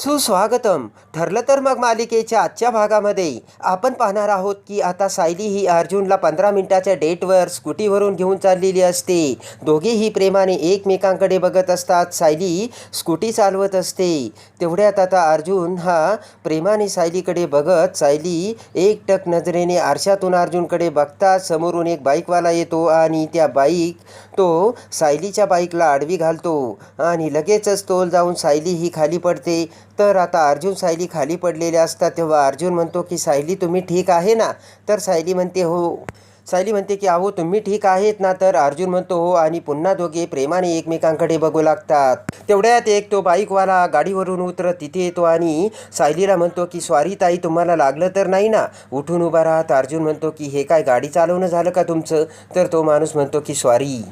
सुस्वागतम. ठरलं तर मग मालिकेच्या आजच्या भागामध्ये. आपण पाहणार आहोत की आता सायली ही अर्जुनला पंधरा मिनिटाच्या डेटवर स्कूटीवरून घेऊन चाललेली असते. दोघेही प्रेमाने एकमेकांकडे बघत असतात. सायली स्कूटी चालवत असते. तेवढ्यात आता अर्जुन हा प्रेमाने सायलीकडे बघत सायली एकटक नजरेने आरशातून अर्जुनकडे बघता समोरून एक बाईकवाला येतो आणि त्या बाईक तो सायलीच्या बाईकला आडवी घालतो आणि लगेचच तोल जाऊन सायली ही खाली पडते. तर आता अर्जुन सायली खाली पडलेल्या असतात. तेव्हा अर्जुन म्हणतो की सायली तुम्ही ठीक आहे ना? तर सायली म्हणते हो. सायली म्हणते की अहो तुम्ही ठीक आहेत ना? तर अर्जुन म्हणतो हो. आणि पुन्हा दोघे प्रेमाने एकमेकांकडे बघू लागतात. तेवढ्यात एक तो बाईकवाला गाडीवरून उतरत तिथे येतो आणि सायलीला म्हणतो की स्वारी ताई तुम्हाला लागलं तर नाही ना? उठून उभा राहत अर्जुन म्हणतो की हे काय गाडी चालवणं झालं का तुमचं? तर तो माणूस म्हणतो की स्वारी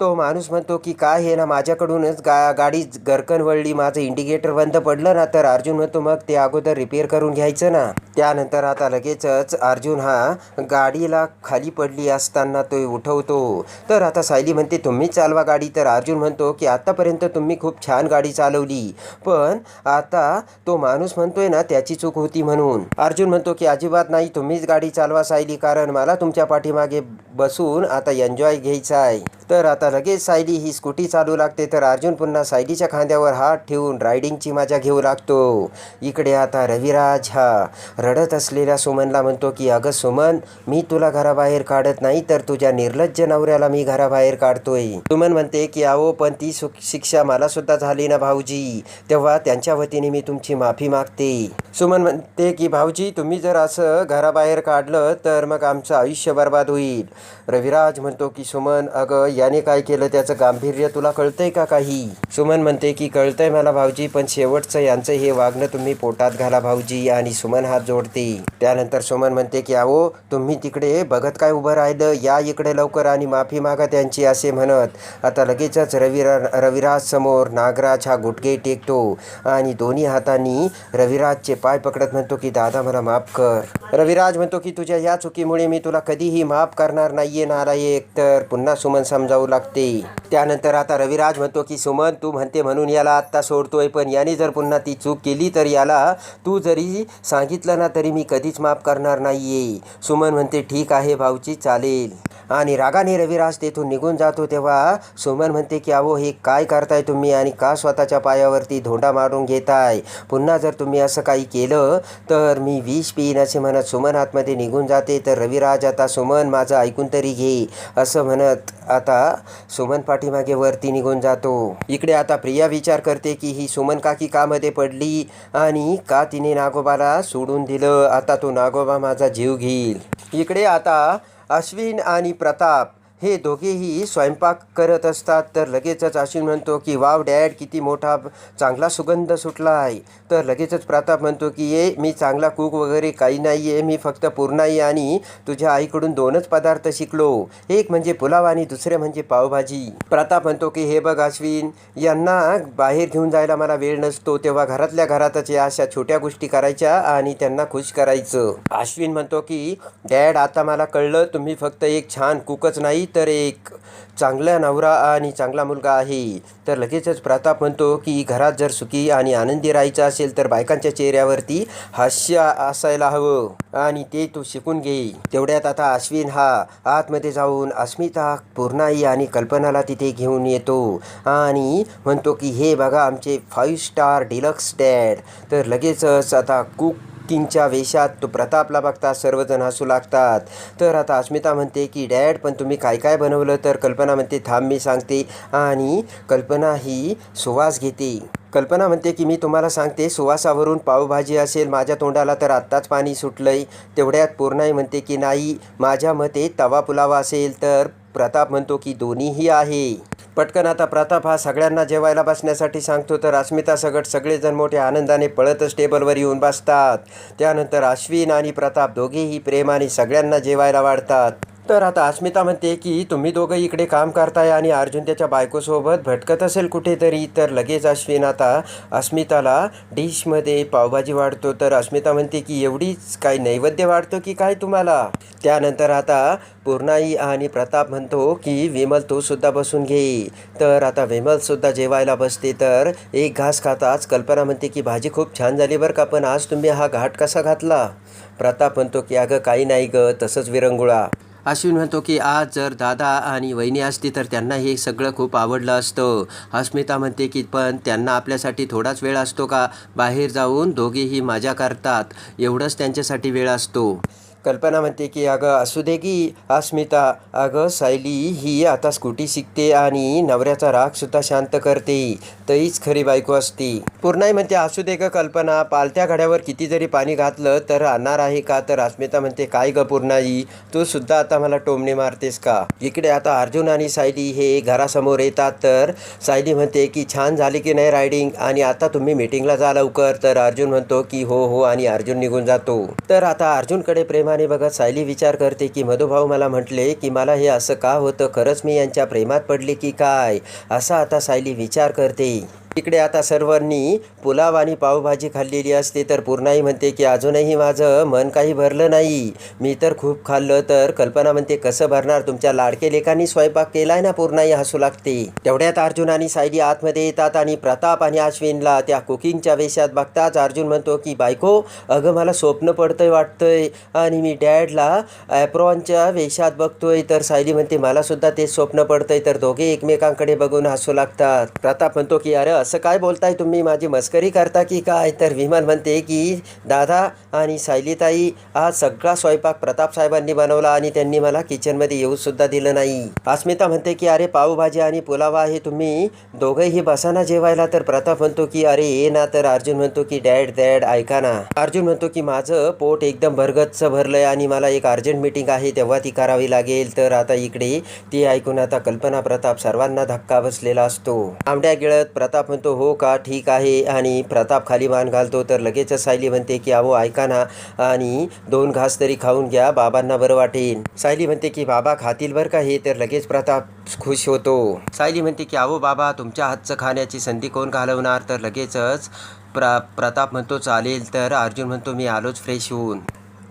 तो माणूस म्हणतो की काय हे ना माझ्याकडूनच गा गाडी गरकन वळली माझं इंडिकेटर बंद पडलं ना तर अर्जुन म्हणतो मग ते अगोदर रिपेअर करून घ्यायचं ना. त्यानंतर आता लगेचच अर्जुन हा गाडीला खाली पडली असताना तो उठवतो. तर आता सायली म्हणते तुम्ही चालवा गाडी. तर अर्जुन म्हणतो की आत्तापर्यंत तुम्ही खूप छान गाडी चालवली पण आता तो माणूस म्हणतोय ना त्याची चूक होती म्हणून. अर्जुन म्हणतो की अजिबात नाही तुम्हीच गाडी चालवा सायली कारण मला तुमच्या पाठीमागे बसून आता एन्जॉय घ्यायचा आहे. तर आता आता लगेच सायली ही स्कूटी चालू लागते तर अर्जुन पुन्हा सायलीच्या खांद्यावर हात ठेवून रायडिंगची मजा घेऊ लागतो. इकडे आता रविराज हा रडत असलेल्या सुमनला म्हणतो की अगं सुमन मी तुला घराबाहेर काढत नाही तर तुझ्या निर्लज्ज नवऱ्याला मी घराबाहेर काढतोय. सुमन म्हणते की अहो पण ती सुख शिक्षा मला सुद्धा झाली ना भाऊजी. तेव्हा त्यांच्या वतीने मी तुमची माफी मागते. सुमन म्हणते की भाऊजी तुम्ही जर असं घराबाहेर काढलं तर मग आमचं आयुष्य बर्बाद होईल. रविराज म्हणतो की सुमन अगं याने काय काय केलं त्याचं गांभीर्य तुला कळतंय का काही? सुमन म्हणते की कळतंय मला भाऊजी पण शेवटचं यांचं हे वागणं तुम्ही पोटात घाला भाऊजी आणि सुमन हात जोडते. त्यानंतर सुमन म्हणते की अहो तुम्ही तिकडे बघत काय उभं राहिलं? या इकडे लवकर आणि माफी मागा त्यांची असे म्हणत. आता लगेचच रविरा रविराज समोर नागराज हा गुटके टेकतो आणि दोन्ही हातांनी रविराजचे पाय पकडत म्हणतो की दादा मला माफ कर. रविराज म्हणतो की तुझ्या या चुकीमुळे मी तुला कधीही माफ करणार नाहीये नालायक. तर पुन्हा सुमन समजावू लागते. त्यानंतर आता रविराज म्हणतो की सुमन तू म्हणते म्हणून याला आत्ता सोडतोय पण याने जर पुन्हा ती चूक केली तर याला तू जरी सांगितलं ना तरी मी कधीच माफ करणार नाहीये. सुमन म्हणते ठीक आहे भाऊची चालेल. आणि रागाने रविराज तेथून निघून जातो तेव्हा सुमन म्हणते की अहो हे काय करताय तुम्ही आणि का स्वतःच्या पायावरती धोंडा मारून घेताय? पुन्हा जर तुम्ही असं काही केलं तर मी विष पिईन असे म्हणत सुमन आतमध्ये निघून जाते. तर रविराज आता सुमन माझं ऐकून तरी घे असं म्हणत आता सुमन पाठीमागे वरती निघून जातो. इकडे आता प्रिया विचार करते की ही सुमन काकी कामध्ये पडली आणि का तिने नागोबाला सोडून दिलं? आता तो नागोबा माझा जीव घेईल. इकडे आता अश्विन आणि प्रताप हे दोघेही स्वयंपाक करत असतात. तर लगेचच अश्विन म्हणतो की वाव डॅड किती मोठा चांगला सुगंध सुटला आहे. तर लगेचच प्रताप म्हणतो की ये मी चांगला कुक वगैरे काही नाही आहे मी फक्त पुरणाई आणि तुझ्या आईकडून दोनच पदार्थ शिकलो. एक म्हणजे पुलाव आणि दुसरे म्हणजे पावभाजी. प्रताप म्हणतो की हे बघ अश्विन यांना बाहेर घेऊन जायला मला वेळ नसतो. तेव्हा घरातल्या घरातच या अशा छोट्या गोष्टी करायच्या आणि त्यांना खुश करायचं. अश्विन म्हणतो की डॅड आता मला कळलं तुम्ही फक्त एक छान कुकच नाही तर एक चांगला नवरा आणि चांगला मुलगा आहे. तर लगेचच प्रताप म्हणतो की घरात जर सुखी आणि आनंदी राहायचं असेल तर बायकांच्या चेहऱ्यावरती हास्य असायला हवं आणि ते तू शिकून घे. तेवढ्यात आता अश्विन हा आतमध्ये जाऊन अस्मिता पूर्णाई आणि कल्पनाला तिथे घेऊन येतो आणि म्हणतो की हे बघा आमचे फाईव्ह स्टार डिलक्स डॅड तर लगेचच आता कुक किंगच्या वेशात तो प्रतापला बघता सर्वजण हसू लागतात. तर आता अस्मिता म्हणते की डॅड पण तुम्ही काय काय बनवलं? तर कल्पना म्हणते थांब मी सांगते. आणि कल्पना ही सुवास घेते. कल्पना म्हणते की मी तुम्हाला सांगते सुवासावरून पावभाजी असेल माझ्या तोंडाला तर आत्ताच पाणी सुटलंय. तेवढ्यात पूर्णाई म्हणते की नाही माझ्या मते तवा पुलावा असेल. तर प्रताप म्हणतो की दोन्हीही आहे. पटकन आता प्रताप हा सगळ्यांना जेवायला बसण्यासाठी सांगतो तर अस्मिता सगट सगळेजण मोठ्या आनंदाने पळतच टेबलवर येऊन बसतात. त्यानंतर अश्विन आणि प्रताप दोघेही प्रेमाने सगळ्यांना जेवायला वाढतात. तर आता अस्मिता म्हणते की तुम्ही दोघं इकडे काम करताय आणि अर्जुन त्याच्या बायकोसोबत भटकत असेल कुठेतरी तर लगेच अश्विन आता अस्मिताला डिशमध्ये पावभाजी वाढतो. तर अस्मिता म्हणते की एवढीच काय नैवेद्य वाढतो की काय तुम्हाला? त्यानंतर आता पूर्णाई आणि प्रताप म्हणतो की विमल तू सुद्धा बसून घे. तर आता विमलसुद्धा जेवायला बसते. तर एक घास खाताच कल्पना म्हणते की भाजी खूप छान झाली बरं का पण आज तुम्ही हा घाट कसा घातला? प्रताप म्हणतो की अगं काही नाही ग तसंच विरंगुळा. अश्विन म्हणतो की आज जर दादा आणि वहिनी असती तर त्यांना हे सगळं खूप आवडलं असतं. अस्मिता म्हणते की पण त्यांना आपल्यासाठी थोडाच वेळ असतो का? बाहेर जाऊन दोघेही मजा करतात. एवढंच त्यांच्यासाठी वेळ असतो. कल्पना म्हणते की अगं असू दे की अस्मिता अगं सायली ही आता स्कूटी शिकते आणि नवऱ्याचा रागसुद्धा शांत करते. तरीच खरी बायको असते. पूर्णाई म्हणते असू दे ग कल्पना. पालत्या घड्यावर किती जरी पाणी घातलं तर आणणार आहे का? तर अस्मिता म्हणते काय ग पूर्णाई? तू सुद्धा आता मला टोमणे मारतेस का? इकडे आता अर्जुन आणि सायली हे घरासमोर येतात. तर सायली म्हणते की छान झाली की नाही रायडिंग? आणि आता तुम्ही मीटिंगला जा लवकर. तर अर्जुन म्हणतो की हो हो. आणि अर्जुन निघून जातो. तर आता अर्जुनकडे प्रेमा प्रेमाने बघत सायली विचार करते की मधुभाऊ मला म्हटले की मला हे असं का होतं? खरंच मी यांच्या प्रेमात पडले की काय? असा आता सायली विचार करते. इकडे आता सर्वांनी पुलाव आणि पावभाजी खाल्लेली असते तर पूर्णाई म्हणते की अजूनही माझं मन काही भरलं नाही. मी तर खूप खाल्लं तर कल्पना म्हणते कसं भरणार? तुमच्या लाडके लेखांनी स्वयंपाक केलाय ना पूर्णाई? हसू लागते. तेवढ्यात अर्जुन आणि सायली आतमध्ये येतात आणि प्रताप आणि अश्विनला त्या कुकिंगच्या वेशात बघताच अर्जुन म्हणतो की बायको अगं मला स्वप्न पडतंय वाटतंय आणि मी डॅडला ॲप्रॉनच्या वेशात बघतोय. तर सायली म्हणते मलासुद्धा ते स्वप्न पडतंय. तर दोघे एकमेकांकडे बघून हसू लागतात. प्रताप म्हणतो की अरे असं काय बोलताय तुम्ही? माझी मस्करी करता की काय? तर विमान म्हणते की दादा आणि सायलीताई हा सगळा स्वयंपाक प्रताप साहेबांनी बनवला आणि त्यांनी मला किचनमध्ये येऊसुद्धा दिलं नाही. अस्मिता म्हणते की अरे पावभाजी आणि पुलावा हे तुम्ही दोघंही बसाना जेवायला. तर प्रताप म्हणतो की अरे ये ना. तर अर्जुन म्हणतो की डॅड डॅड ऐका ना. अर्जुन म्हणतो की माझं पोट एकदम भरगच्च भरलंय आणि मला एक अर्जंट मीटिंग आहे तेव्हा ती करावी लागेल. तर आता इकडे ती ऐकून आता कल्पना प्रताप सर्वांना धक्का बसलेला असतो. आमड्या गिळत प्रताप म्हणतो हो का? ठीक आहे. आणि प्रताप खाली मान घालतो तर लगेचच सायली म्हणते की अहो ऐका ना आणि दोन घास तरी खाऊन घ्या बाबांना बरं वाटेल. सायली म्हणते की बाबा खातील बरं का हे? तर लगेच प्रताप खुश होतो. सायली म्हणते की अहो बाबा तुमच्या हातचं खाण्याची संधी कोण घालवणार? तर लगेचच प्र प्रताप म्हणतो चालेल. तर अर्जुन म्हणतो मी आलोच फ्रेश होऊन.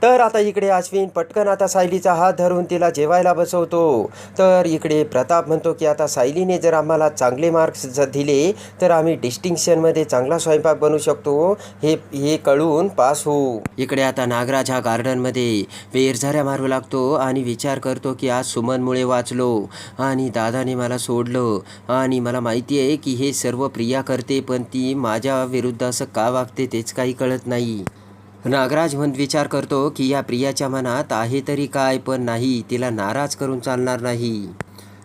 तर आता इकडे अश्विन पटकन आता सायलीचा हात धरून तिला जेवायला बसवतो. तर इकडे प्रताप म्हणतो की आता सायलीने जर आम्हाला चांगले मार्क्स जर दिले तर आम्ही डिस्टिंक्शनमध्ये चांगला स्वयंपाक बनवू शकतो. हे हे कळून पास होऊ इकडे आता नागराज हा गार्डनमध्ये वेरझाऱ्या मारू लागतो आणि विचार करतो की आज सुमनमुळे वाचलो आणि दादाने मला सोडलं आणि मला माहिती आहे की हे सर्व प्रिया करते पण ती माझ्या विरुद्ध असं का वागते तेच काही कळत नाही. नागराज म्हणत विचार करतो की या प्रियाच्या मनात आहे तरी काय पण नाही तिला नाराज करून चालणार नाही.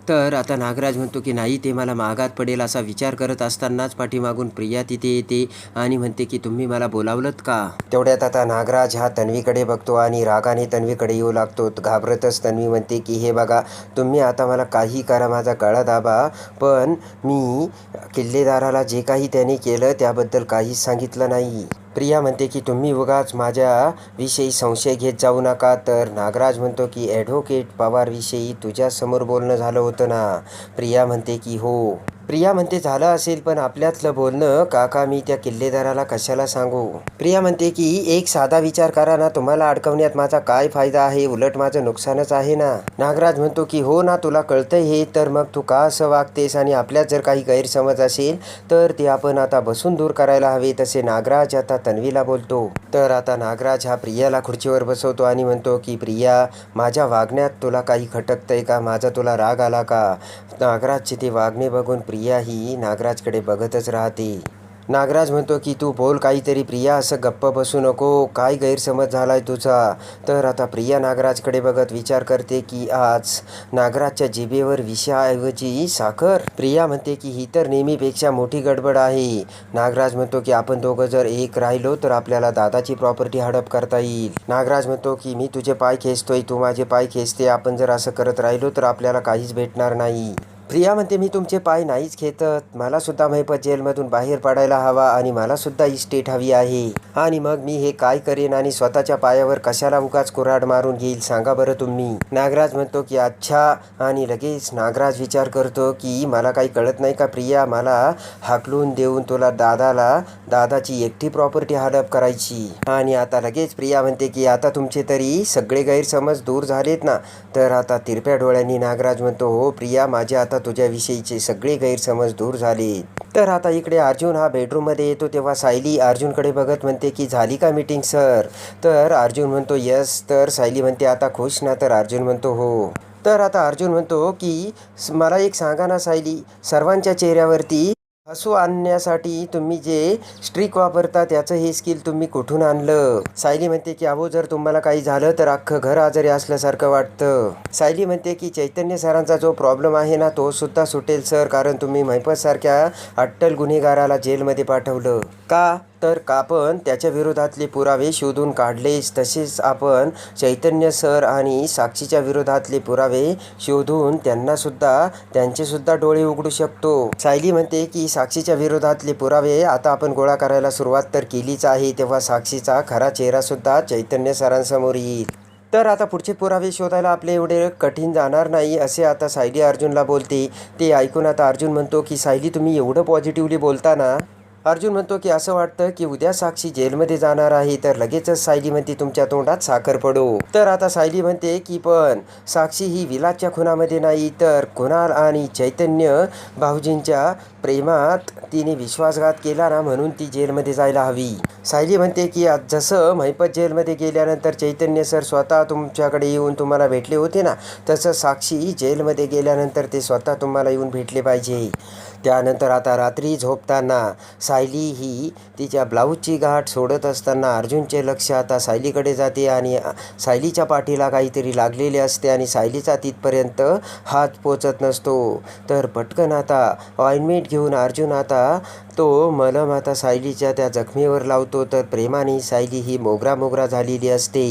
तर आता नागराज म्हणतो की नाही ते मला मागात पडेल असा विचार करत असतानाच पाठीमागून प्रिया तिथे येते आणि म्हणते की तुम्ही मला बोलावलत का? तेवढ्यात आता नागराज हा तन्वीकडे बघतो आणि रागाने तन्वीकडे येऊ लागतो. घाबरतच तन्वी म्हणते की हे बघा तुम्ही आता मला काही करा माझा गळा दाबा पण मी किल्लेदाराला जे काही त्याने केलं त्याबद्दल काहीच सांगितलं नाही. प्रिया म्हणते की तुम्ही उगाच माझ्याविषयी संशय घेत जाऊ नका. तर नागराज म्हणतो की ॲडव्होकेट पवारविषयी तुझ्यासमोर बोलणं झालं होतं ना. प्रिया म्हणते की हो. प्रिया म्हणते झालं असेल पण आपल्यातलं बोलणं काका मी त्या किल्लेदाराला कशाला सांगू? प्रिया म्हणते की एक साधा विचार करा ना तुम्हाला अडकवण्यात माझा काय फायदा आहे? उलट माझं नुकसानच आहे ना? नागराज म्हणतो की हो ना तुला कळतंय हे तर मग तू का असं वागतेस? आणि आपल्यात जर काही गैरसमज असेल तर ते आपण आता बसून दूर करायला हवे तसे नागराज आता तन्वीला बोलतो. तर आता नागराज हा प्रियाला खुर्चीवर बसवतो आणि म्हणतो की प्रिया माझ्या वागण्यात तुला काही खटकतंय का? माझा तुला राग आला का? नागराजचे ते वागणे बघून प्रिया प्रिया ही नागराजकडे बघतच राहते. नागराज म्हणतो की तू बोल काहीतरी प्रिया असं गप्प बसू नको. काय गैरसमज झालाय तुझा? तर आता प्रिया नागराजकडे बघत विचार करते की आज नागराजच्या जिभेवर विषयाऐवजी साखर? प्रिया म्हणते की ही तर नेहमीपेक्षा मोठी गडबड आहे. नागराज म्हणतो की आपण दोघं जर एक राहिलो तर आपल्याला दादाची प्रॉपर्टी हडप करता येईल. नागराज म्हणतो की मी तुझे पाय खेचतोय तू माझे पाय खेचते. आपण जर असं करत राहिलो तर आपल्याला काहीच भेटणार नाही. प्रिया म्हणते मी तुमचे पाय नाहीच घेत मलासुद्धा महिपत जेलमधून बाहेर पडायला हवा आणि मलासुद्धा इस्टेट हवी आहे. आणि मग मी हे काय करेन आणि स्वतःच्या पायावर कशाला उगाच कुऱ्हाड मारून घेईल सांगा बरं तुम्ही. नागराज म्हणतो की अच्छा. आणि लगेच नागराज विचार करतो की मला काही कळत नाही का प्रिया? मला हाकलून देऊन तुला दादाला दादाची एकटी प्रॉपर्टी हडप करायची. आणि आता लगेच प्रिया म्हणते की आता तुमचे तरी सगळे गैरसमज दूर झालेत ना. तर आता तिरप्या डोळ्यांनी नागराज म्हणतो हो प्रिया माझे आता तुझ्याविषयीचे सगळे गैरसमज दूर झाले. तर आता इकडे अर्जुन हा बेडरूममध्ये येतो तेव्हा सायली अर्जुनकडे बघत म्हणते की झाली का मीटिंग सर तर अर्जुन म्हणतो यस. तर सायली म्हणते आता खुश ना? तर अर्जुन म्हणतो हो. तर आता अर्जुन म्हणतो की मला एक सांगा ना सायली सर्वांच्या चेहऱ्यावरती हसू आणण्यासाठी तुम्ही जे स्ट्रिक वापरता त्याचं हे स्किल तुम्ही कुठून आणलं? सायली म्हणते की अहो जर तुम्हाला काही झालं तर अख्खं घर आजारी असल्यासारखं वाटतं. सायली म्हणते की चैतन्य सरांचा जो प्रॉब्लेम आहे ना तो सुद्धा सुटेल सर कारण तुम्ही महिपतसारख्या अट्टल गुन्हेगाराला जेलमध्ये पाठवलं. का? तर का आपण त्याच्या विरोधातले पुरावे शोधून काढलेच तसेच आपण चैतन्य सर आणि साक्षीच्या विरोधातले पुरावे शोधून त्यांनासुद्धा त्यांचेसुद्धा डोळे उघडू शकतो. सायली म्हणते की साक्षीच्या विरोधातले पुरावे आता आपण गोळा करायला सुरुवात तर केलीच आहे तेव्हा साक्षीचा खरा चेहरासुद्धा चैतन्य सरांसमोर येईल. तर आता पुढचे पुरावे शोधायला आपले एवढे कठीण जाणार नाही असे आता सायली अर्जुनला बोलते. ते ऐकून आता अर्जुन म्हणतो की सायली तुम्ही एवढं पॉझिटिव्हली बोलता ना अर्जुन म्हणतो की असं वाटतं की उद्या साक्षी जेलमध्ये जाणार आहे तर लगेचच सायली म्हणते तुमच्या तोंडात साखर पडो. तर आता सायली म्हणते की पण साक्षी ही विलाच्या खुनामध्ये नाही तर कुणाल आणि चैतन्य भाऊजींच्या प्रेमात तिने विश्वासघात केला ना म्हणून ती जेलमध्ये जायला हवी. सायली म्हणते की आज जसं महिपत जेलमध्ये गेल्यानंतर चैतन्य सर स्वतः तुमच्याकडे येऊन तुम्हाला भेटले होते ना तसं साक्षी जेलमध्ये गेल्यानंतर ते स्वतः तुम्हाला येऊन भेटले पाहिजे. त्यानंतर आता रात्री झोपताना सायली ही तिच्या ब्लाऊजची गाठ सोडत असताना अर्जुनचे लक्ष आता सायलीकडे जाते आणि सायलीच्या पाठीला काहीतरी लागलेले असते आणि सायलीचा तिथपर्यंत हात पोचत नसतो. तर पटकन आता ऑइनमेंट घेऊन अर्जुन आता तो मलम आता सायलीच्या त्या जखमीवर लावतो. तर प्रेमाने सायली ही मोगरा मोगरा झालेली असते.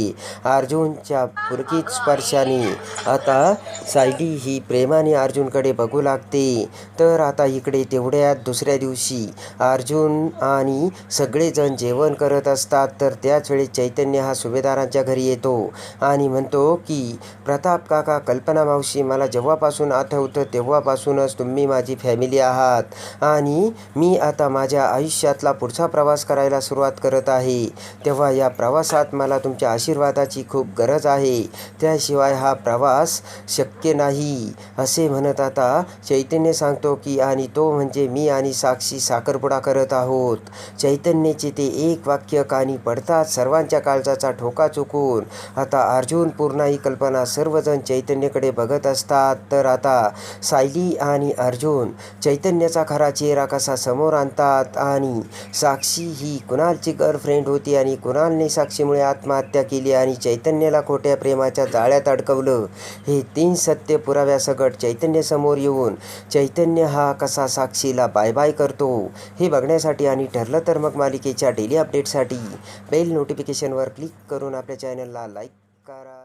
अर्जुनच्या पुरकीत स्पर्शाने आता सायली ही प्रेमाने अर्जुनकडे बघू लागते. तर आता इकडे तेवढ्यात दुसऱ्या दिवशी अर्जुन आणि सगळेजण जेवण करत असतात तर त्याच वेळी चैतन्य हा सुभेदारांच्या घरी येतो आणि म्हणतो की प्रताप काका कल्पना मावशी मला जेव्हापासून आठवतं तेव्हापासूनच तुम्ही माझी फॅमिली आहात आणि मी आता माझ्या आयुष्यातला पुढचा प्रवास करायला सुरुवात करत आहे. तेव्हा या प्रवासात मला तुमच्या आशीर्वादाची खूप गरज आहे. त्याशिवाय हा प्रवास शक्य नाही. असे म्हणत आता चैतन्य सांगतो की आणि तो म्हणजे मी आणि साक्षी साखरपुडा करत आहोत. चैतन्याचे ते एक वाक्य कानी पडताच सर्वांच्या काळजाचा ठोका चुकून. आता अर्जुन पूर्ण ही कल्पना सर्वजण चैतन्यकडे बघत असतात. तर आता सायली आणि अर्जुन चैतन्याचा खरा चेहरा कसा समोर आणतात आणि साक्षी ही कुणालची गर्लफ्रेंड होती आणि कुणालने साक्षीमुळे आत्महत्या केली आणि चैतन्याला खोट्या प्रेमाच्या जाळ्यात अडकवलं? हे तीन सत्य पुराव्यासकट चैतन्यासमोर येऊन चैतन्य हा कसा कसा साक्षीला बाय बाय करतो. हे बघण्यासाठी आणि ठरलं तर मग मालिकेच्या डेली अपडेटसाठी बेल नोटिफिकेशनवर क्लिक करून आपल्या चॅनलला लाईक करा